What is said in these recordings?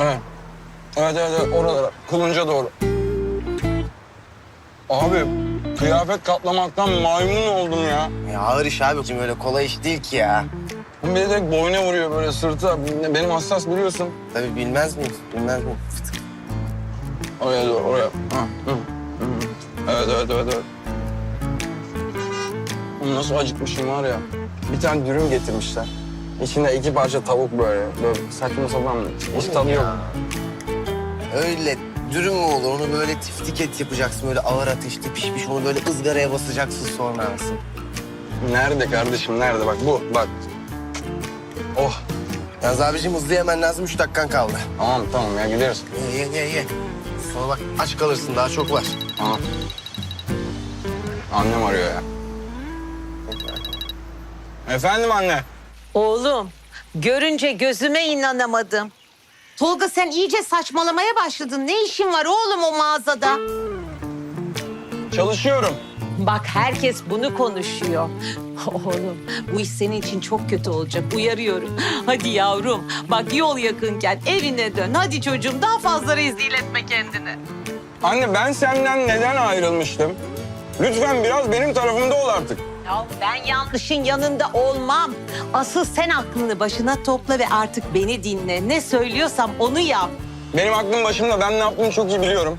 Evet. Evet evet, evet. oralara. Kılınca doğru. Abi kıyafet katlamaktan maymun oldum ya. Ya ağır iş abicim öyle kolay iş değil ki ya. Bir de direkt boyuna vuruyor böyle sırta. Benim hassas biliyorsun. Tabii bilmez miyiz? Bilmez miyim? Fıtık. Oraya doğru oraya. Ha, hı, hı. Evet evet evet evet. Nasıl acıkmışım var ya. Bir tane dürüm getirmişler. İçinde iki parça tavuk böyle. Böyle saçma sapan hiç tadı yok. Öyle dürüm mü olur? Onu böyle tiftik et yapacaksın. Böyle ağır ateşte pişmiş. Onu böyle ızgaraya basacaksın sonra. Nerede kardeşim nerede bak bu bak. Oh Yalnız abicim hızlı yemen lazım. Üç dakikan kaldı. tamam tamam ya gideriz. Ye ye ye ye. Sonra bak aç kalırsın. Daha çok var. Tamam. Annem arıyor ya. Efendim anne. Oğlum, görünce gözüme inanamadım. Tolga sen iyice saçmalamaya başladın. Ne işin var oğlum o mağazada? Çalışıyorum. Bak herkes bunu konuşuyor. Oğlum bu iş senin için çok kötü olacak. Uyarıyorum. Hadi yavrum bak yol yakınken evine dön. Hadi çocuğum daha fazla rezil etme kendini. Anne ben senden neden ayrılmıştım? Lütfen biraz benim tarafımda ol artık. Ya ben yanlışın yanında olmam. Asıl sen aklını başına topla ve artık beni dinle. Ne söylüyorsam onu yap. Benim aklım başımda. Ben ne yaptığımı çok iyi biliyorum.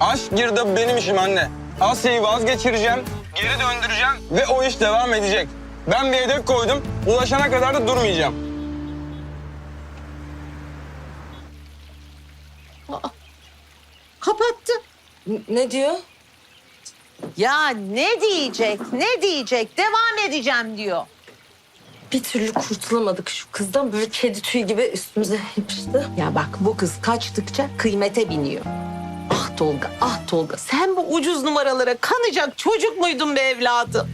Aşk girdabı benim işim anne. Asya'yı vazgeçireceğim, geri döndüreceğim ve o iş devam edecek. Ben bir hedef koydum. Ulaşana kadar da durmayacağım. Kapattı. Ne diyor? Ya ne diyecek, ne diyecek? Devam edeceğim diyor. Bir türlü kurtulamadık şu kızdan. Böyle kedi tüyü gibi üstümüze yapıştı. Ya bak bu kız kaçtıkça kıymete biniyor. Ah Tolga, ah Tolga. Sen bu ucuz numaralara kanacak çocuk muydun be evladım?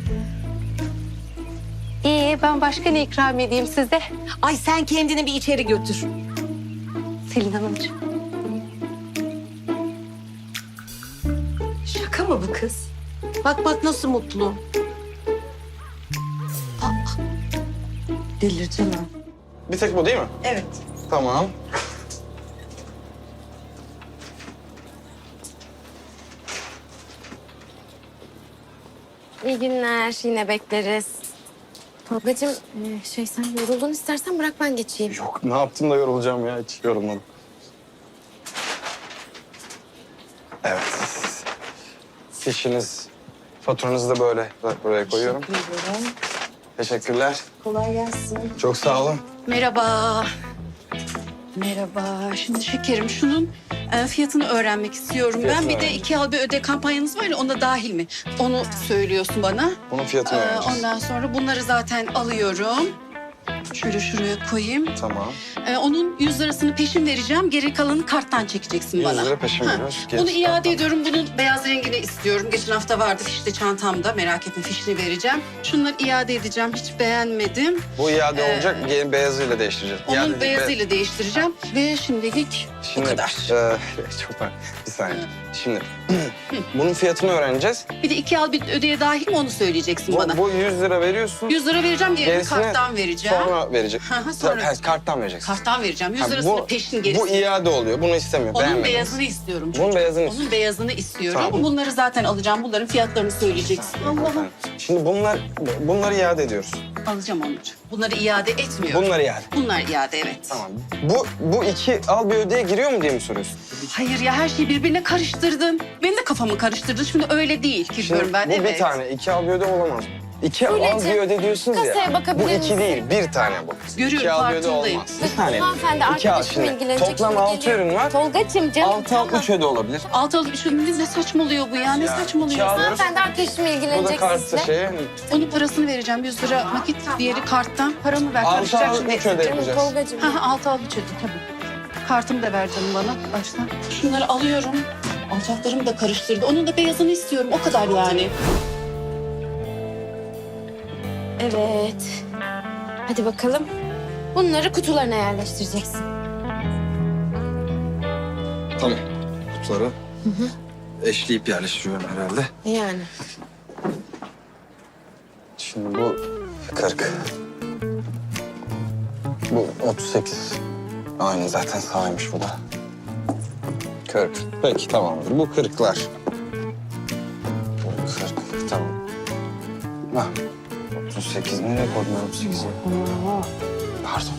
İyi, ben başka ne ikram edeyim size? Ay sen kendini bir içeri götür. Selin Hanımcığım. Şaka mı bu kız? Bak bak nasıl mutlu. Delireceğim ben. Bir tek bu değil mi? Evet. Tamam. İyi günler, yine bekleriz. Tolgacığım, e, şey sen yoruldun istersen bırak ben geçeyim. Yok ne yaptım da yorulacağım ya. Hiç yorulmadım. Evet. Fişiniz, faturanızı da böyle buraya koyuyorum. Teşekkürler. Kolay gelsin. Çok sağ olun. Merhaba. Merhaba. Şimdi şekerim şunun e, fiyatını öğrenmek istiyorum. Fiyatını ben bir de öğrenmek. iki al bir öde kampanyanız var ya onda dahil mi? Onu söylüyorsun bana. Bunun fiyatını Ee, öğreneceğiz. ondan sonra bunları zaten alıyorum. Şöyle şuraya koyayım. Tamam. Ee, onun 100 lirasını peşin vereceğim. Geri kalanını karttan çekeceksin 100 bana. lira peşin Ha. veriyoruz. Bunu Gerisi iade karttan. ediyorum. Bunun beyaz rengini istiyorum. Geçen hafta vardı fişte çantamda. Merak etme fişini vereceğim. Şunları iade edeceğim. Hiç beğenmedim. Bu iade Ee, olacak, yeni beyazıyla değiştireceğiz. Onun İade değil, beyazıyla değiştireceğim. Ve şimdilik Şimdi, bu kadar. e, çok var. Bir saniye. Şimdi bunun fiyatını öğreneceğiz. Bir de iki al bir ödeye dahil mi onu söyleyeceksin Bu, bana. bu 100 lira veriyorsun. 100 lira vereceğim, gerisini Gerisini karttan vereceğim. Sonra verecek. Hı hı, sonra- Ha, karttan vereceksin. Karttan vereceğim. 100 Ha, lirasını peşin gerisi. Bu iade oluyor. Bunu istemiyor. Onun Beğenmediniz. beyazını istiyorum. Bunun çocuğum. beyazını Onun beyazını istiyorum. Tamam. Bunları zaten alacağım. Bunların fiyatlarını söyleyeceksin. Allah'ım. Şimdi bunlar bunları iade ediyoruz. Alacağım onları. Bunları iade etmiyorum. Bunları iade. Bunlar iade evet. Tamam. Bu bu iki al bir ödeye giriyor mu diye mi soruyorsun? Hayır ya her şeyi birbirine karıştırdın. Benim de kafamı karıştırdın. Şimdi öyle değil ki diyorum ben. bu evet. bir tane. iki al bir öde olamaz. İki al bir öde diyorsunuz ya. kasaya bakabilir Bu iki misin? değil. Bir tane bu. Görüyorum, İki al bir öde farkındayım. olmaz. Bir tane. Hanımefendi İki al arkadaşım şimdi. ilgilenecek. Toplam şimdi altı geliyor. ürün var. Tolgacığım canım Altı al tamam. üç öde olabilir. Alt alıp şu ne saçmalıyor bu ya? Ne Ya, saçmalıyor? kağıt- Hanımefendi arkadaşım Bu da ilgilenecek kartı sizinle. şey. Onun parasını vereceğim. 100 lira nakit, diğeri karttan. Paramı ver. Altı Karışacak al şimdi üç öde Canım yapacağız. Tolgacığım. Ha, ha, altı al üç öde tabii. Kartımı da ver canım bana baştan. Şunları alıyorum. Alçaklarımı da karıştırdı. Onun da beyazını istiyorum. O kadar yani. Evet. Hadi bakalım. Bunları kutularına yerleştireceksin. Tamam. Kutuları eşleyip yerleştiriyorum herhalde. Yani. Şimdi bu 40. Bu 38. Aynı zaten sağymış bu da. 40. Peki tamamdır. Bu 40'lar. Bu 40. Tamam. Ha. 38. Nereye koydun 38'i? Pardon.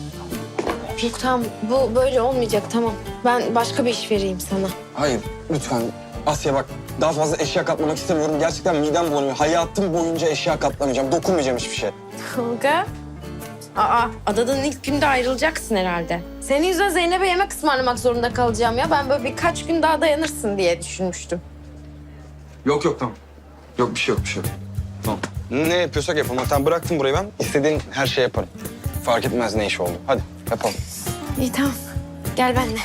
Yok tamam bu böyle olmayacak tamam. Ben başka bir iş vereyim sana. Hayır lütfen Asya bak daha fazla eşya katlamak istemiyorum. Gerçekten midem bulanıyor. Hayatım boyunca eşya katlamayacağım. Dokunmayacağım hiçbir şey. Tolga. Aa, adadan ilk günde ayrılacaksın herhalde. Senin yüzünden Zeynep'e yemek ısmarlamak zorunda kalacağım ya. Ben böyle birkaç gün daha dayanırsın diye düşünmüştüm. Yok yok tamam. Yok bir şey yok bir şey yok. Ne yapıyorsak yapalım. Hatta bıraktım burayı ben. İstediğin her şeyi yaparım. Fark etmez ne iş oldu. Hadi yapalım. İyi tamam. Gel benimle.